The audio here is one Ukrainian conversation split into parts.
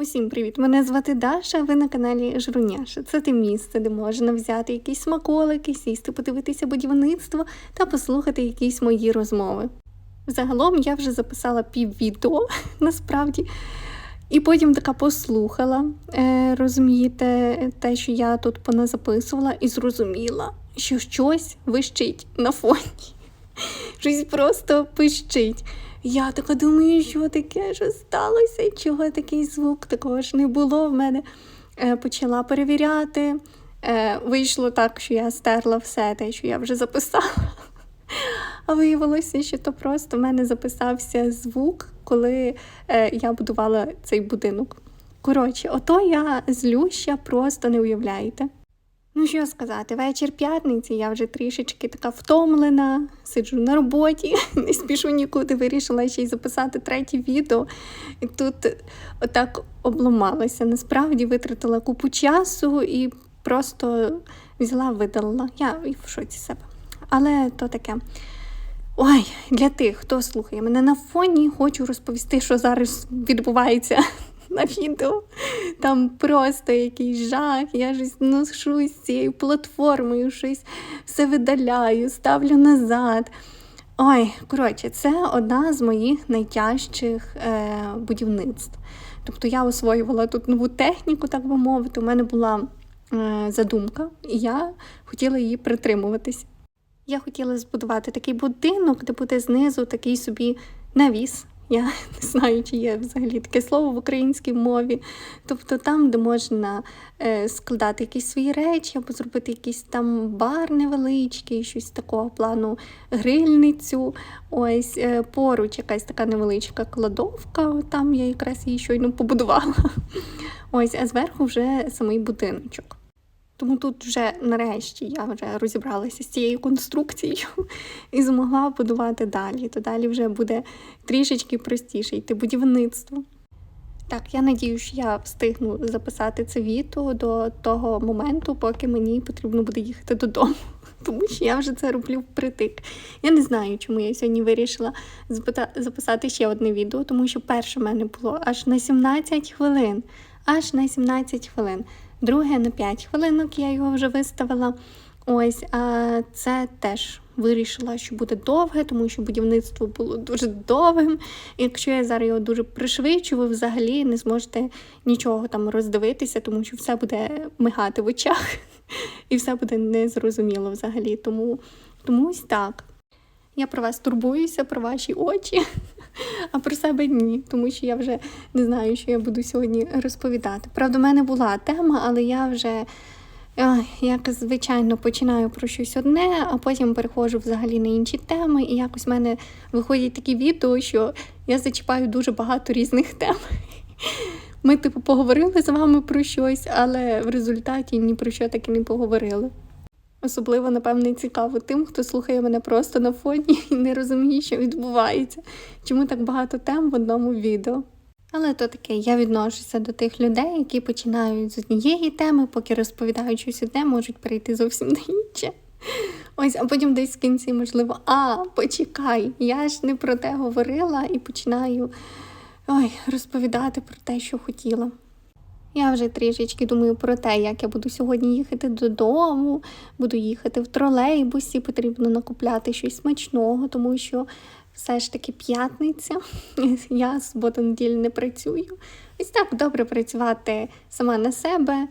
Усім привіт! Мене звати Даша, ви на каналі Жруняша. Це те місце, де можна взяти якісь смаколики, сісти, подивитися будівництво та послухати якісь мої розмови. Загалом я вже записала піввідео, насправді, і потім така послухала, е, розумієте, те, що я тут поназаписувала, і зрозуміла, що щось вищить на фоні. Щось просто пищить. Я така думаю, що таке, що сталося, чого такий звук такого ж не було в мене. Е, почала перевіряти. Е, вийшло так, що я стерла все те, що я вже записала. А виявилося, що то просто в мене записався звук, коли е, я будувала цей будинок. Коротше, ото я злюща, просто не уявляєте. Ну, що сказати, вечір п'ятниці, я вже трішечки така втомлена, сиджу на роботі, не спішу нікуди, вирішила ще й записати третє відео. І тут отак обламалася. Насправді витратила купу часу і просто взяла, видалила. Я в шоці себе. Але то таке. Ой, для тих, хто слухає мене на фоні, хочу розповісти, що зараз відбувається на відео. Там просто якийсь жах, я щось ношусь цією платформою, щось все видаляю, ставлю назад. Ой, коротше, це одна з моїх найтяжчих е, будівництв. Тобто я освоювала тут нову техніку, так би мовити. У мене була е, задумка, і я хотіла її притримуватись. Я хотіла збудувати такий будинок, де буде знизу такий собі навіс. Я не знаю, чи є взагалі таке слово в українській мові. Тобто там, де можна е, складати якісь свої речі, або зробити якийсь там бар невеличкий, щось такого плану, грильницю. Ось е, поруч якась така невеличка кладовка. Там я якраз її щойно побудувала. Ось, а зверху вже самий будиночок. Тому тут вже нарешті я вже розібралася з цією конструкцією і змогла будувати далі. То далі вже буде трішечки простіше йти будівництво. Так, я надію, що я встигну записати це відео до того моменту, поки мені потрібно буде їхати додому. Тому що я вже це роблю впритик. Я не знаю, чому я сьогодні вирішила записати ще одне відео, тому що перше в мене було аж на 17 хвилин. Аж на 17 хвилин друге на 5 хвилинок я його вже виставила. Ось, а це теж вирішила, що буде довге, тому що будівництво було дуже довгим. Якщо я зараз його дуже пришвидшу, ви взагалі не зможете нічого там роздивитися, тому що все буде мигати в очах, і все буде незрозуміло взагалі. Тому, Тому ось так. Я про вас турбуюся, про ваші очі, а про себе ні, тому що я вже не знаю, що я буду сьогодні розповідати. Правда, в мене була тема, але я вже, як звичайно, починаю про щось одне, а потім переходжу взагалі на інші теми. І якось в мене виходять такі відео, що я зачіпаю дуже багато різних тем. Ми, типу, поговорили з вами про щось, але в результаті ні про що так і не поговорили. Особливо, напевне, цікаво тим, хто слухає мене просто на фоні і не розуміє, що відбувається, чому так багато тем в одному відео. Але то таке, я відношуся до тих людей, які починають з однієї теми, поки розповідають щось одне, можуть перейти зовсім на інше. Ось, а потім десь в кінці, можливо, а, почекай, я ж не про те говорила і починаю ой, розповідати про те, що хотіла. Я вже трішечки думаю про те, як я буду сьогодні їхати додому, буду їхати в тролейбусі, потрібно накупляти щось смачного, тому що все ж таки п'ятниця. Я суботу неділі не працюю. Ось так добре працювати сама на себе.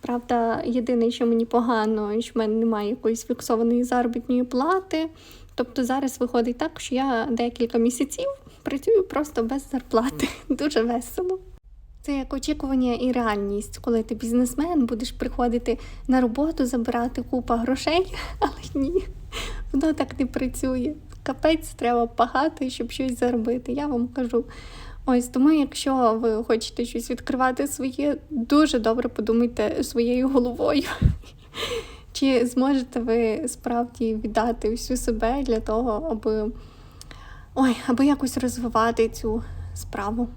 Правда, єдине, що мені погано, що в мене немає якоїсь фіксованої заробітної плати. Тобто зараз виходить так, що я декілька місяців працюю просто без зарплати. Дуже весело. Це як очікування і реальність, коли ти бізнесмен, будеш приходити на роботу, забирати купа грошей, але ні, воно так не працює. Капець треба пахати, щоб щось заробити. Я вам кажу. Ось тому, якщо ви хочете щось відкривати своє, дуже добре подумайте своєю головою. Чи зможете ви справді віддати всю себе для того, аби ой, аби якось розвивати цю справу?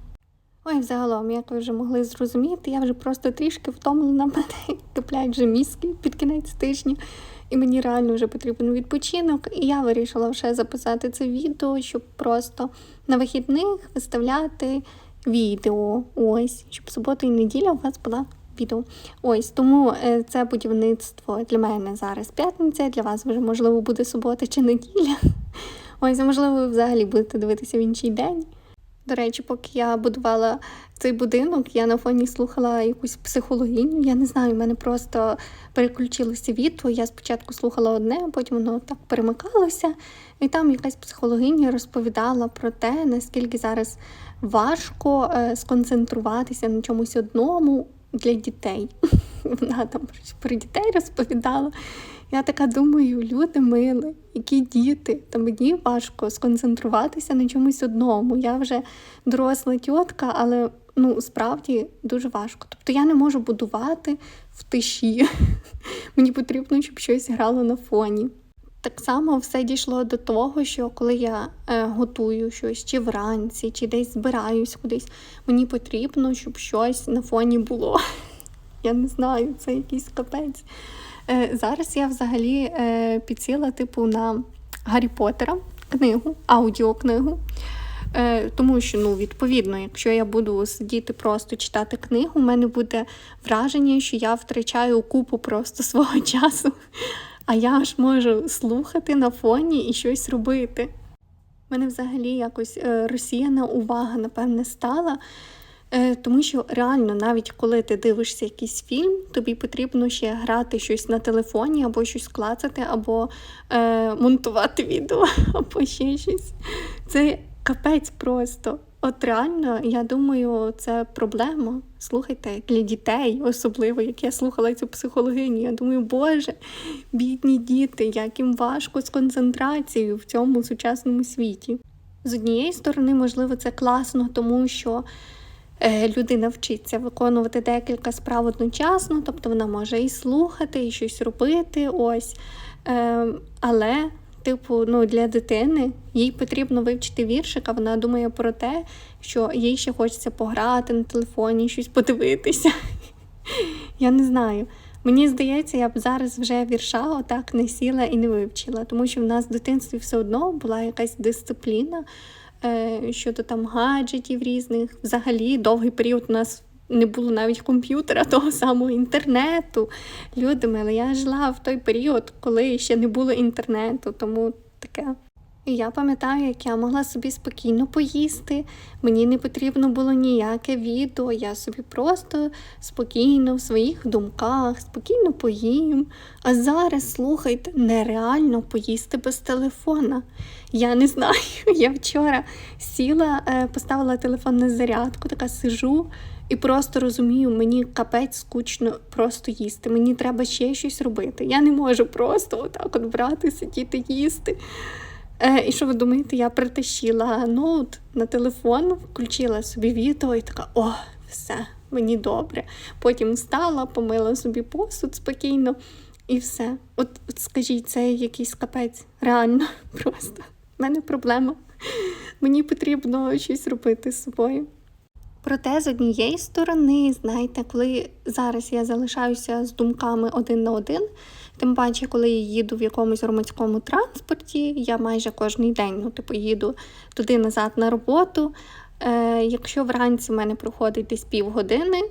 Ой, взагалом, як ви вже могли зрозуміти, я вже просто трішки втомлена, мене кипляють вже мізки під кінець тижня, і мені реально вже потрібен відпочинок. І я вирішила вже записати це відео, щоб просто на вихідних виставляти відео. Ось, щоб субота і неділя у вас була відео. Ось тому е, це будівництво для мене зараз п'ятниця, для вас вже можливо буде субота чи неділя. Ось, можливо, ви взагалі будете дивитися в інший день. До речі, поки я будувала цей будинок, я на фоні слухала якусь психологиню. Я не знаю, в мене просто переключилося відео. Я спочатку слухала одне, а потім воно так перемикалося. І там якась психологиня розповідала про те, наскільки зараз важко е, сконцентруватися на чомусь одному для дітей. Вона там про дітей розповідала. Я така думаю, люди мили, які діти, та мені важко сконцентруватися на чомусь одному. Я вже доросла тітка, але ну справді дуже важко. Тобто я не можу будувати в тиші. Мені потрібно, щоб щось грало на фоні. Так само все дійшло до того, що коли я е, готую щось чи вранці, чи десь збираюсь кудись, мені потрібно, щоб щось на фоні було. Я не знаю, це якийсь капець. Е, Зараз я взагалі е, підсіла типу на Гаррі Поттера книгу, аудіокнигу. Е, Тому що, ну, відповідно, якщо я буду сидіти просто читати книгу, у мене буде враження, що я втрачаю купу просто свого часу. А я ж можу слухати на фоні і щось робити. У мене взагалі якось розсіяна увага, напевне, стала. Е, Тому що реально, навіть коли ти дивишся якийсь фільм, тобі потрібно ще грати щось на телефоні, або щось клацати, або е, монтувати відео, або ще щось. Це капець просто. От реально, я думаю, це проблема. Слухайте, для дітей, особливо, як я слухала цю психологиню. Я думаю, Боже, бідні діти, як їм важко з концентрацією в цьому сучасному світі. З однієї сторони, можливо, це класно, тому що людина вчиться виконувати декілька справ одночасно, тобто вона може і слухати, і щось робити. ось. Е, але Типу, ну для дитини їй потрібно вивчити віршик, а вона думає про те, що їй ще хочеться пограти на телефоні, щось подивитися. Я не знаю. Мені здається, я б зараз вже вірша отак не сіла і не вивчила, тому що в нас в дитинстві все одно була якась дисципліна е, щодо там гаджетів різних. Взагалі довгий період у нас не було навіть комп'ютера, того самого інтернету. Люди мили, я жила в той період, коли ще не було інтернету, тому таке. І я пам'ятаю, як я могла собі спокійно поїсти. Мені не потрібно було ніяке відео. Я собі просто спокійно в своїх думках, спокійно поїм. А зараз, слухайте, нереально поїсти без телефона. Я не знаю. Я вчора сіла, е, поставила телефон на зарядку, така сижу. І просто розумію, мені капець скучно просто їсти. Мені треба ще щось робити. Я не можу просто отак от брати, сидіти, їсти. Е, І що ви думаєте, я притащила ноут на телефон, включила собі відео і така, о, все, мені добре. Потім встала, помила собі посуд спокійно і все. От, от скажіть, це якийсь капець. Реально, просто. У мене проблема. Мені потрібно щось робити з собою. Проте, з однієї сторони, знаєте, коли зараз я залишаюся з думками один на один, тим паче, коли я їду в якомусь громадському транспорті, я майже кожен день ну, типу, їду туди назад на роботу. Е, Якщо вранці в мене проходить десь півгодини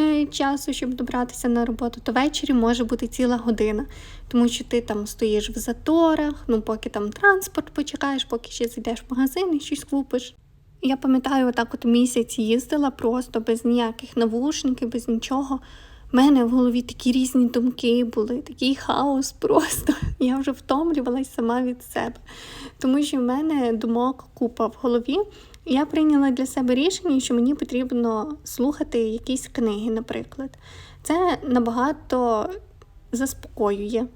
е, часу, щоб добратися на роботу, то ввечері може бути ціла година, тому що ти там стоїш в заторах, ну поки там транспорт почекаєш, поки ще зайдеш в магазин і щось купиш. Я пам'ятаю, отак от місяць їздила просто без ніяких навушників, без нічого. У мене в голові такі різні думки були, такий хаос просто. Я вже втомлювалась сама від себе. Тому що в мене думок купа в голові. Я прийняла для себе рішення, що мені потрібно слухати якісь книги, наприклад. Це набагато заспокоює,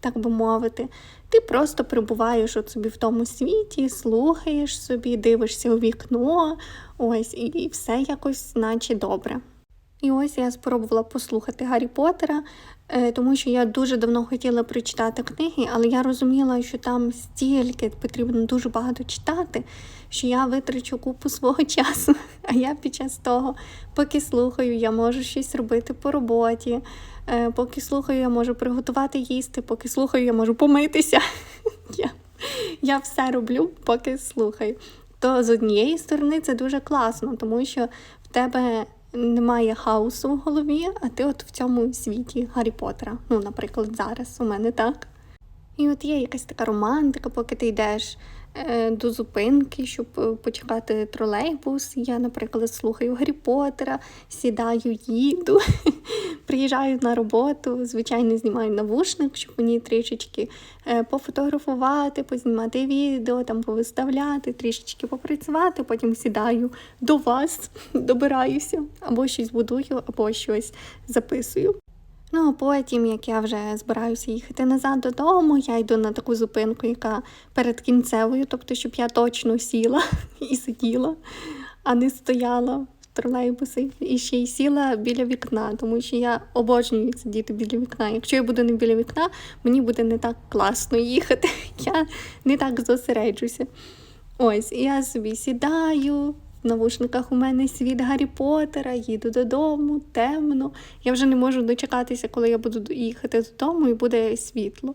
так би мовити. Ти просто перебуваєш от собі в тому світі, слухаєш собі, дивишся у вікно, ось, і все якось, наче добре. І ось я спробувала послухати Гаррі Поттера, е, тому що я дуже давно хотіла прочитати книги, але я розуміла, що там стільки потрібно дуже багато читати, що я витрачу купу свого часу. А я під час того, поки слухаю, я можу щось робити по роботі. Е, поки слухаю, я можу приготувати їсти, поки слухаю, я можу помитися. Я, я все роблю, поки слухаю. то з однієї сторони це дуже класно, тому що в тебе немає хаосу в голові, а ти от в цьому світі Гаррі Поттера. Ну, наприклад, зараз у мене так. І от є якась така романтика, поки ти йдеш е, до зупинки, щоб е, почекати тролейбус. Я, наприклад, слухаю Гаррі Поттера, сідаю, їду, приїжджаю на роботу, звичайно, знімаю навушник, щоб мені трішечки е, пофотографувати, познімати відео, там повиставляти, трішечки попрацювати, потім сідаю до вас, добираюся, або щось будую, або щось записую. Ну, а потім, як я вже збираюся їхати назад додому, я йду на таку зупинку, яка перед кінцевою, тобто, щоб я точно сіла і сиділа, а не стояла в тролейбусі і ще й сіла біля вікна, тому що я обожнюю сидіти біля вікна. Якщо я буду не біля вікна, мені буде не так класно їхати. Я не так зосереджуся. Ось, і я собі сідаю. В навушниках у мене світ Гаррі Поттера, їду додому, темно. Я вже не можу дочекатися, коли я буду їхати додому і буде світло.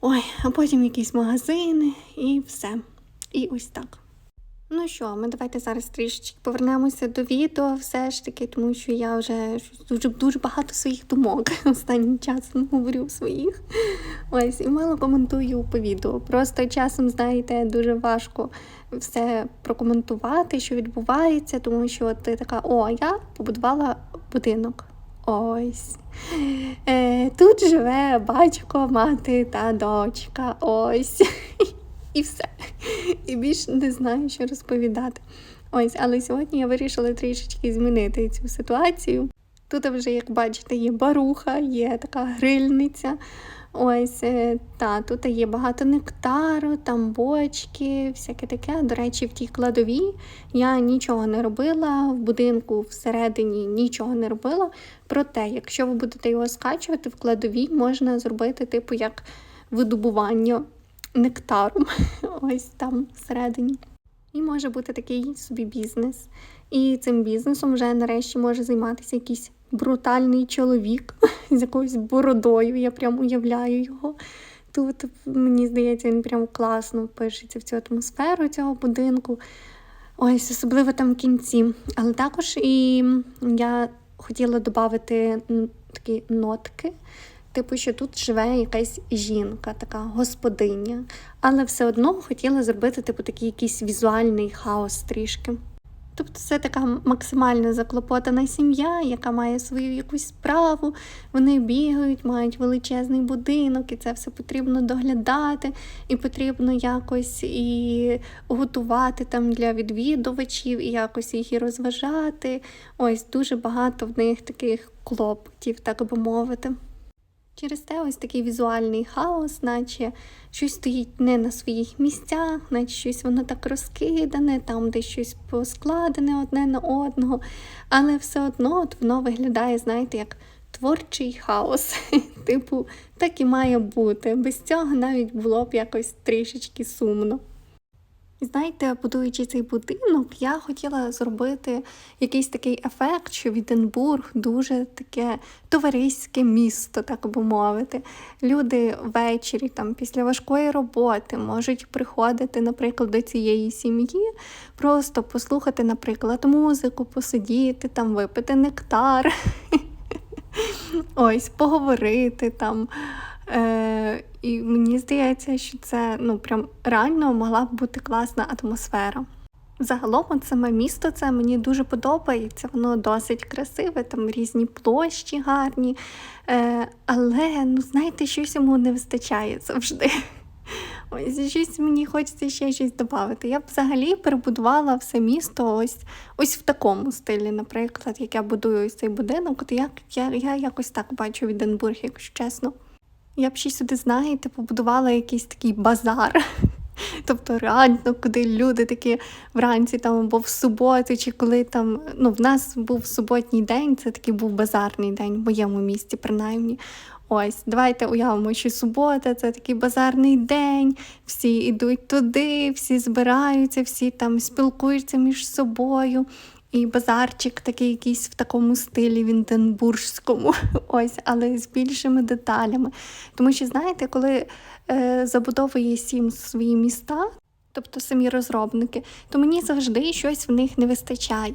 Ой, а потім якісь магазини і все. І ось так. Ну що, ми давайте зараз трішечки повернемося до відео, все ж таки, тому що я вже дуже дуже багато своїх думок останнім часом говорю своїх. Ось і мало коментую по відео. Просто часом, знаєте, дуже важко все прокоментувати, що відбувається, тому що ти така, о, я побудувала будинок. Ось. Е, Тут живе батько, мати та дочка. Ось. І все. І більше не знаю, що розповідати. Ось, але сьогодні я вирішила трішечки змінити цю ситуацію. Тут вже, як бачите, є баруха, є така грильниця. Ось, е, та, тут є багато нектару, там бочки, всяке таке. До речі, в тій кладовій я нічого не робила, в будинку всередині нічого не робила. Проте, якщо ви будете його скачувати, в кладовій можна зробити, типу, як видобування нектаром. Ось там всередині. І може бути такий собі бізнес. І цим бізнесом вже нарешті може займатися якийсь брутальний чоловік з якоюсь бородою. Я прям уявляю його. Тут, мені здається, він прям класно впишеться в цю атмосферу цього будинку. Ось, особливо там в кінці. Але також і я хотіла додати такі нотки. Типу, що тут живе якась жінка, така господиня, але все одно хотіла зробити типу такий якийсь візуальний хаос трішки. Тобто це така максимально заклопотана сім'я, яка має свою якусь справу, вони бігають, мають величезний будинок, і це все потрібно доглядати, і потрібно якось і готувати там для відвідувачів, і якось їх і розважати. Ось дуже багато в них таких клопотів, так би мовити. Через те ось такий візуальний хаос, наче щось стоїть не на своїх місцях, наче щось воно так розкидане, там десь щось поскладене одне на одного. Але все одно от воно виглядає, знаєте, як творчий хаос. Типу, так і має бути. Без цього навіть було б якось трішечки сумно. Знаєте, будуючи цей будинок, я хотіла зробити якийсь такий ефект, що Віденбург дуже таке товариське місто, так би мовити. Люди ввечері, там, після важкої роботи, можуть приходити, наприклад, до цієї сім'ї, просто послухати, наприклад, музику, посидіти, там, випити нектар, ось, поговорити там. Е, І мені здається, що це ну прям реально могла б бути класна атмосфера. Загалом, саме місто це мені дуже подобається, воно досить красиве, там різні площі гарні. Е, Але ну, знаєте, щось йому не вистачає завжди. Ось щось мені хочеться ще щось додати. Я б взагалі перебудувала все місто ось ось в такому стилі, наприклад, як я будую ось цей будинок. От як я, я якось так бачу Віденбург, якщо чесно. Я б ще сюди, знаєте, побудувала якийсь такий базар. Тобто реально, куди люди такі вранці там або в суботу, чи коли там. Ну, в нас був суботній день, це такий був базарний день, в моєму місті, принаймні. Ось, давайте уявимо, що субота це такий базарний день, всі йдуть туди, всі збираються, всі там спілкуються між собою. І базарчик такий якийсь в такому стилі Вінденбурзькому, ось, але з більшими деталями. Тому що, знаєте, коли е, забудовує сім свої міста, тобто самі розробники, то мені завжди щось в них не вистачає.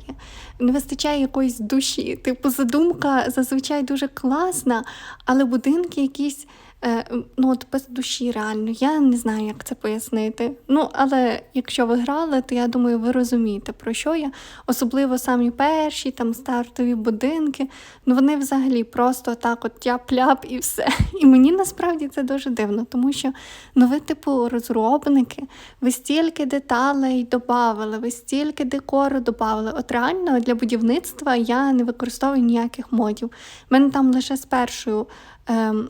Не вистачає якоїсь душі. Типу, задумка зазвичай дуже класна, але будинки якісь. Е, Ну, от без душі реально. Я не знаю, як це пояснити. Ну, але якщо ви грали, то я думаю, ви розумієте, про що я. Особливо самі перші, там стартові будинки. Ну вони взагалі просто так от тяп-ляп і все. І мені насправді це дуже дивно, тому що ну ви, типу, розробники, ви стільки деталей додавали, ви стільки декору додавали. От реально для будівництва я не використовую ніяких модів. У мене там лише з першою. Ем,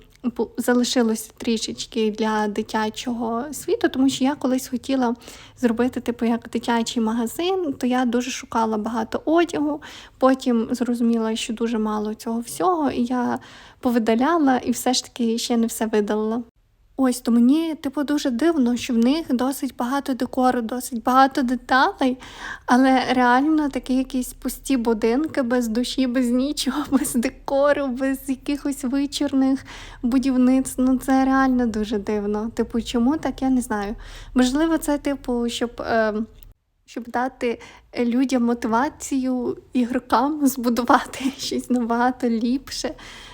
Залишилося трішечки для дитячого світу, тому що я колись хотіла зробити, типу, як дитячий магазин, то я дуже шукала багато одягу. Потім зрозуміла, що дуже мало цього всього, і я повидаляла і все ж таки ще не все видалила. Ось то мені, типу, дуже дивно, що в них досить багато декору, досить багато деталей, але реально такі якісь пусті будинки без душі, без нічого, без декору, без якихось вичорних будівництв. Ну це реально дуже дивно. Типу, чому так, я не знаю. Можливо, це типу, щоб. Е, щоб дати людям мотивацію ігрокам збудувати щось набагато ліпше,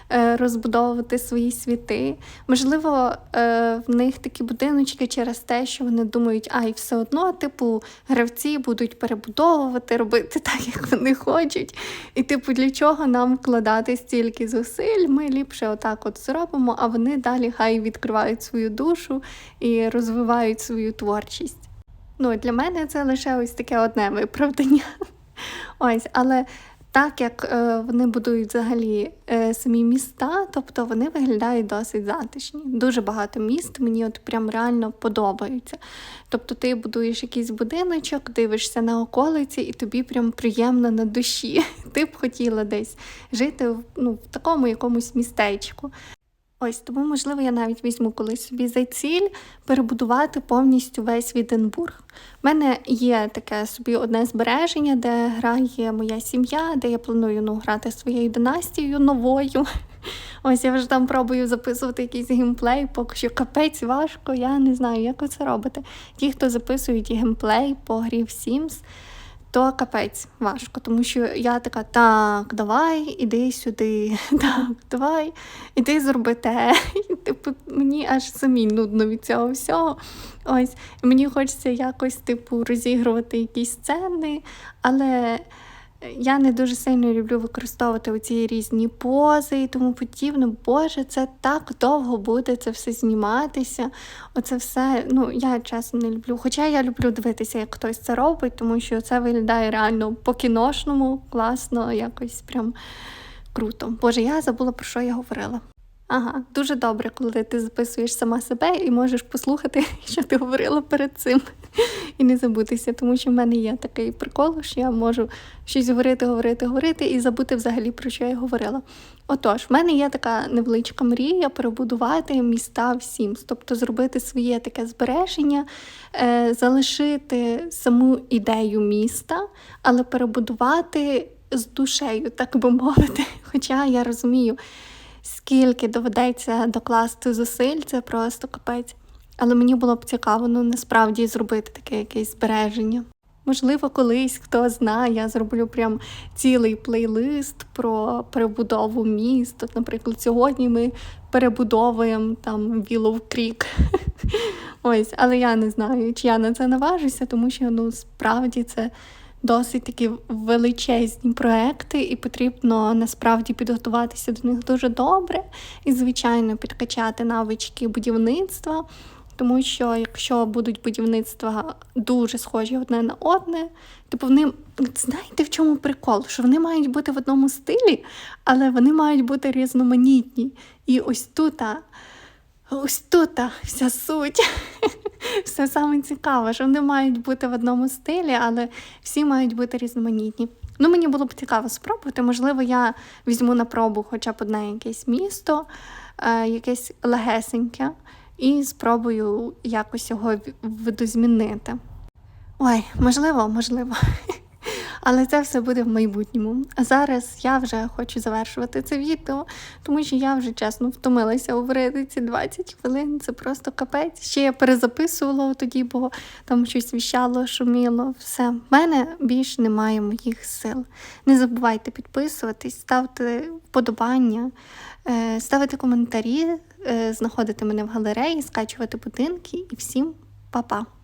розбудовувати свої світи. Можливо, е, в них такі будиночки через те, що вони думають, а і все одно, типу, гравці будуть перебудовувати, робити так, як вони хочуть. І, типу, для чого нам вкладати стільки зусиль? Ми ліпше отак от зробимо, а вони далі хай відкривають свою душу і розвивають свою творчість. Ну, для мене це лише ось таке одне виправдання. Ось, але так як е, вони будують взагалі е, самі міста, тобто вони виглядають досить затишні. Дуже багато міст мені от прям реально подобаються. Тобто ти будуєш якийсь будиночок, дивишся на околиці, і тобі прям приємно на душі. Ти б хотіла десь жити ну, в такому якомусь містечку. Ось тому, можливо, я навіть візьму колись собі за ціль перебудувати повністю весь Віденбург. У мене є таке собі одне збереження, де грає моя сім'я, де я планую ну, грати своєю династією новою. Ось я вже там пробую записувати якийсь геймплей, поки що капець важко, я не знаю, як ви це робите. Ті, хто записують геймплей по грі в Sims, то капець важко, тому що я така, так, давай, іди сюди, так, давай, іди зроби те. І, типу, мені аж самі нудно від цього всього. Ось, мені хочеться якось, типу, розігрувати якісь сцени, але я не дуже сильно люблю використовувати оці різні пози і тому подібне. Боже, це так довго буде це все зніматися. Оце все, ну я чесно не люблю. Хоча я люблю дивитися, як хтось це робить, тому що це виглядає реально по-кіношному, класно, якось прям круто. Боже, я забула про що я говорила. Ага, дуже добре, коли ти записуєш сама себе і можеш послухати, що ти говорила перед цим, і не забутися, тому що в мене є такий прикол, що я можу щось говорити, говорити, говорити і забути взагалі про що я говорила. Отож, в мене є така невеличка мрія перебудувати міста в Sims, тобто зробити своє таке збереження, е, залишити саму ідею міста, але перебудувати з душею, так би мовити. Хоча я розумію скільки доведеться докласти зусиль, це просто капець. Але мені було б цікаво, ну насправді зробити таке якесь збереження. Можливо, колись хто знає, я зроблю прям цілий плейлист про перебудову міст. От, наприклад, сьогодні ми перебудовуємо там Willow Creek. Ось, але я не знаю, чи я на це наважуся, тому що ну справді це досить такі величезні проекти, і потрібно насправді підготуватися до них дуже добре і, звичайно, підкачати навички будівництва. Тому що якщо будуть будівництва дуже схожі одне на одне, типу вони знаєте в чому прикол? Що вони мають бути в одному стилі, але вони мають бути різноманітні. І ось тут, ось тут вся суть. Все саме цікаве, що вони мають бути в одному стилі, але всі мають бути різноманітні. Ну, мені було б цікаво спробувати. Можливо, я візьму на пробу хоча б одне якесь місто, е, якесь легесеньке, і спробую якось його видозмінити. Ой, можливо, можливо. Але це все буде в майбутньому. А зараз я вже хочу завершувати це відео, тому що я вже чесно втомилася говорити ці 20 хвилин. Це просто капець. Ще я перезаписувала тоді, бо там щось віщало, шуміло. Все, в мене більше немає моїх сил. Не забувайте підписуватись, ставте вподобання, е, ставити коментарі, е, знаходити мене в галереї, скачувати будинки і всім па-па!